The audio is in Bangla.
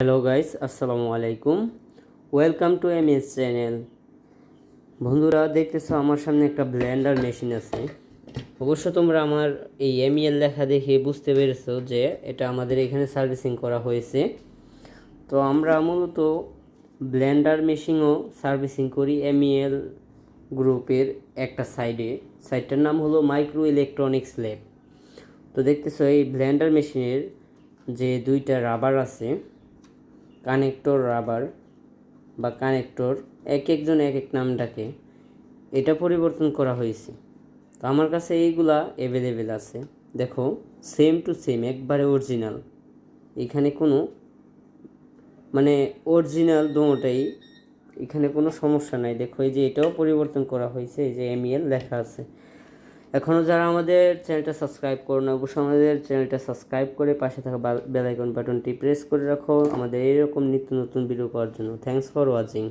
হ্যালো গাইস আসসালামু আলাইকুম welcome to M S channel বন্ধুরা, দেখতেছো আমার সামনে একটা ব্লেন্ডার মেশিন আছে। অবশ্য তোমরা আমার এই এমইএল লেখা দেখে বুঝতে পেরেছ যে এটা আমাদের এখানে সার্ভিসিং করা হয়েছে। তো আমরা মূলত ব্লেন্ডার মেশিনও সার্ভিসিং করি এমইএল গ্রুপের একটা সাইডে সাইটটার নাম হলো মাইক্রো ইলেকট্রনিক্স ল্যাব তো দেখতেছো এই ব্লেন্ডার মেশিনের যে দুইটা রাবার আছে কানেক্টর রাবার বা কানেক্টর এক একজন এক এক নাম ডাকে, এটা পরিবর্তন করা হয়েছে। তো আমার কাছে এইগুলা অ্যাভেলেবেল আছে। দেখো সেম টু সেম একবারে অরিজিনাল এখানে কোনো মানে অরিজিনাল দুটাই, এখানে কোনো সমস্যা নাই। দেখো, এই যে এটাও পরিবর্তন করা হয়েছে, এই যে এমইএল লেখা আছে। এখনও যারা আমাদের চ্যানেলটা সাবস্ক্রাইব করো না, অবশ্যই আমাদের চ্যানেলটা সাবস্ক্রাইব করে পাশে থাকা বেলাইকন বাটনটি প্রেস করে রাখো। আমাদের এরকম নিত্য নতুন ভিডিও করার জন্য। Thanks for watching